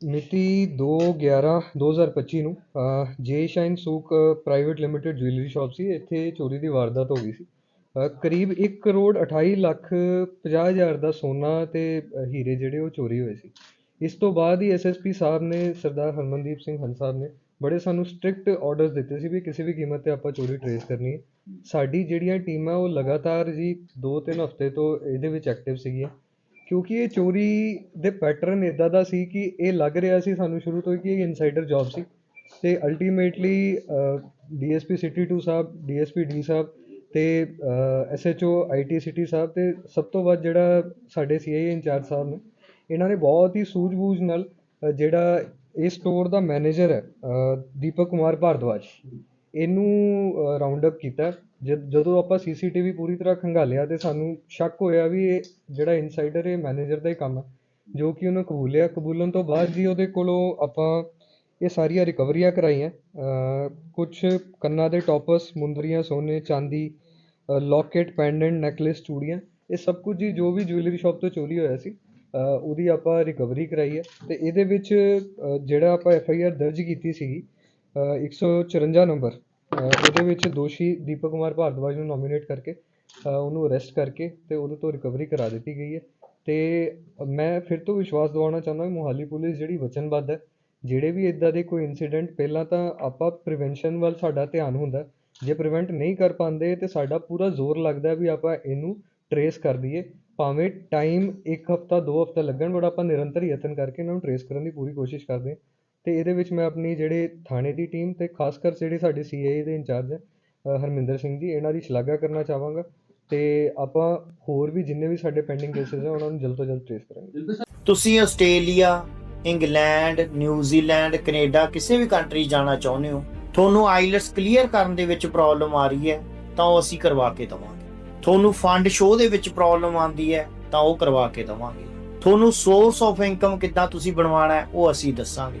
ਮਿਤੀ 2/11/2025 ਨੂੰ J shine souk private limited jewellery shop ਸੀ। ਇੱਥੇ ਚੋਰੀ ਦੀ ਵਾਰਦਾਤ ਹੋ ਗਈ ਸੀ। ਕਰੀਬ ਇੱਕ ਕਰੋੜ 28 ਲੱਖ 50 ਹਜ਼ਾਰ ਦਾ ਸੋਨਾ ਅਤੇ ਹੀਰੇ ਜਿਹੜੇ ਉਹ ਚੋਰੀ ਹੋਏ ਸੀ। ਇਸ ਤੋਂ ਬਾਅਦ ਹੀ ਐਸਐਸਪੀ ਸਾਹਿਬ ਨੇ, ਸਰਦਾਰ ਹਰਮਨਦੀਪ ਸਿੰਘ ਹੰਸ ਸਾਹਿਬ ਨੇ ਬੜੇ ਸਾਨੂੰ ਸਟ੍ਰਿਕਟ ਆਰਡਰਸ ਦਿੱਤੇ ਸੀ ਵੀ ਕਿਸੇ ਵੀ ਕੀਮਤ ਤੇ ਆਪਾਂ ਚੋਰੀ ਟਰੇਸ ਕਰਨੀ ਹੈ। ਸਾਡੀ ਜਿਹੜੀਆਂ ਟੀਮਾਂ ਉਹ ਲਗਾਤਾਰ ਜੀ 2-3 ਹਫ਼ਤੇ ਤੋਂ ਇਹਦੇ ਵਿੱਚ ਐਕਟਿਵ ਸੀਗੀਆਂ। ਕਿਉਂਕਿ ਇਹ ਚੋਰੀ ਦੇ ਪੈਟਰਨ ਇੱਦਾਂ ਦਾ ਸੀ ਕਿ ਇਹ ਲੱਗ ਰਿਹਾ ਸੀ ਸਾਨੂੰ ਸ਼ੁਰੂ ਤੋਂ ਹੀ ਕਿ ਇਹ ਇਨਸਾਈਡਰ ਜੌਬ ਸੀ। ਤੇ ਅਲਟੀਮੇਟਲੀ ਡੀਐਸਪੀ ਸਿਟੀ 2 ਸਾਹਿਬ ਡੀਐਸਪੀ ਡੀ ਸਾਹਿਬ ਤੇ ਐਸਐਚਓ ਆਈਟੀ ਸਿਟੀ ਸਾਹਿਬ ਤੇ ਸਭ ਤੋਂ ਵੱਧ ਜਿਹੜਾ ਸਾਡੇ ਸੀਆਈ ਇੰਚਾਰਜ ਸਾਹਿਬ ਨੇ, ਇਹਨਾਂ ਨੇ ਬਹੁਤ ਹੀ ਸੂਝ-ਬੂਝ ਨਾਲ ਜਿਹੜਾ ਇਹ ਸਟੋਰ ਦਾ ਮੈਨੇਜਰ ਹੈ ਦੀਪਕ ਕੁਮਾਰ ਭਾਰਦਵਾਜ। ਇਹਨੂੰ ਰਾਉਂਡ ਅਪ ਕੀਤਾ। ਜਦ, ਜਦੋਂ ਆਪਾਂ ਸੀ ਸੀ ਟੀ ਵੀ ਪੂਰੀ ਤਰ੍ਹਾਂ ਖੰਗਾਲਿਆ ਤਾਂ ਸਾਨੂੰ ਸ਼ੱਕ ਹੋਇਆ ਵੀ ਇਹ ਜਿਹੜਾ ਇਨਸਾਈਡਰ ਇਹ ਮੈਨੇਜਰ ਦਾ ਹੀ ਕੰਮ ਹੈ ਜੋ ਕਿ ਉਹਨੇ ਕਬੂਲਿਆ। ਕਬੂਲਣ ਤੋਂ ਬਾਅਦ ਜੀ ਉਹਦੇ ਕੋਲੋਂ ਆਪਾਂ ਇਹ ਸਾਰੀਆਂ ਰਿਕਵਰੀਆਂ ਕਰਾਈਆਂ। ਕੁਛ ਕੰਨਾਂ ਦੇ ਟੋਪਸ ਮੁੰਦਰੀਆਂ, ਸੋਨੇ, ਚਾਂਦੀ ਲੋਕੇਟ ਪੈਂਡੈਂਟ ਨੈਕਲੇਸ ਚੂੜੀਆਂ, ਇਹ ਸਭ ਕੁਝ ਜੀ ਜੋ ਵੀ ਜੁਐਲਰੀ ਸ਼ਾਪ ਤੋਂ ਚੋਰੀ ਹੋਇਆ ਸੀ ਉਹਦੀ ਆਪਾਂ ਰਿਕਵਰੀ ਕਰਾਈ ਹੈ ਅਤੇ ਇਹਦੇ ਵਿੱਚ ਜਿਹੜਾ ਆਪਾਂ ਐਫ ਆਈ ਆਰ ਦਰਜ ਕੀਤੀ ਸੀਗੀ ਇੱਕ ਸੌ ਚੁਰੰਜਾ ਨੰਬਰ। ਉਹਦੇ ਵਿੱਚ ਦੋਸ਼ੀ ਦੀਪਕ ਕੁਮਾਰ ਭਾਰਦਵਾਜ ਨੂੰ ਨੋਮੀਨੇਟ ਕਰਕੇ ਉਹਨੂੰ ਅਰੈਸਟ ਕਰਕੇ ਅਤੇ ਉਹਦੇ ਤੋਂ ਰਿਕਵਰੀ ਕਰਾ ਦਿੱਤੀ ਗਈ ਹੈ। ਅਤੇ ਮੈਂ ਫਿਰ ਤੋਂ ਵਿਸ਼ਵਾਸ ਦਿਵਾਉਣਾ ਚਾਹੁੰਦਾ ਕਿ ਮੋਹਾਲੀ ਪੁਲਿਸ ਜਿਹੜੀ ਵਚਨਬੱਧ ਹੈ, ਜਿਹੜੇ ਵੀ ਇੱਦਾਂ ਦੇ ਕੋਈ ਇੰਸੀਡੈਂਟ ਪਹਿਲਾਂ ਤਾਂ ਆਪਾਂ ਪ੍ਰੀਵੈਂਸ਼ਨ ਵੱਲ ਸਾਡਾ ਧਿਆਨ ਹੁੰਦਾ। ਜੇ ਪ੍ਰੀਵੈਂਟ ਨਹੀਂ ਕਰ ਪਾਉਂਦੇ ਤਾਂ ਸਾਡਾ ਪੂਰਾ ਜ਼ੋਰ ਲੱਗਦਾ ਵੀ ਆਪਾਂ ਇਹਨੂੰ ਟਰੇਸ ਕਰ ਦਈਏ। ਭਾਵੇਂ ਟਾਈਮ ਇੱਕ ਹਫਤਾ, ਦੋ ਹਫਤਾ ਲੱਗਣ ਬਟ ਆਪਾਂ ਨਿਰੰਤਰ ਯਤਨ ਕਰਕੇ ਇਹਨਾਂ ਨੂੰ ਟਰੇਸ ਕਰਨ ਦੀ ਪੂਰੀ ਕੋਸ਼ਿਸ਼ ਕਰਦੇ ਅਤੇ ਇਹਦੇ ਵਿੱਚ ਮੈਂ ਆਪਣੀ ਜਿਹੜੇ ਥਾਣੇ ਦੀ ਟੀਮ ਅਤੇ ਖਾਸ ਕਰ ਜਿਹੜੇ ਸਾਡੇ ਸੀਆਈਏ ਦੇ ਇੰਚਾਰਜ ਹੈ ਹਰਮਿੰਦਰ ਸਿੰਘ ਜੀ, ਇਹਨਾਂ ਦੀ ਸ਼ਲਾਘਾ ਕਰਨਾ ਚਾਹਾਂਗਾ ਅਤੇ ਆਪਾਂ ਹੋਰ ਵੀ ਜਿੰਨੇ ਵੀ ਸਾਡੇ ਪੈਂਡਿੰਗ ਕੇਸਿਸ ਹੈ ਉਹਨਾਂ ਨੂੰ ਜਲਦ ਤੋਂ ਜਲਦ ਟਰੇਸ ਕਰਾਂਗੇ। ਤੁਸੀਂ ਆਸਟ੍ਰੇਲੀਆ, ਇੰਗਲੈਂਡ ਨਿਊਜ਼ੀਲੈਂਡ ਕੈਨੇਡਾ, ਕਿਸੇ ਵੀ ਕੰਟਰੀ ਜਾਣਾ ਚਾਹੁੰਦੇ ਹੋ, ਤੁਹਾਨੂੰ ਆਈਲਟਸ ਕਲੀਅਰ ਕਰਨ ਦੇ ਵਿੱਚ ਪ੍ਰੋਬਲਮ ਆ ਰਹੀ ਹੈ, ਤਾਂ ਉਹ ਅਸੀਂ ਕਰਵਾ ਕੇ ਦਵਾਂਗੇ। ਤੁਹਾਨੂੰ ਫੰਡ ਸ਼ੋਅ ਦੇ ਵਿੱਚ ਪ੍ਰੋਬਲਮ ਆਉਂਦੀ ਹੈ, ਤਾਂ ਉਹ ਕਰਵਾ ਕੇ ਦਵਾਂਗੇ। ਤੁਹਾਨੂੰ ਸੋਰਸ ਆਫ ਇਨਕਮ ਕਿੱਦਾਂ ਤੁਸੀਂ ਬਣਵਾਉਣਾ ਹੈ, ਉਹ ਅਸੀਂ ਦੱਸਾਂਗੇ।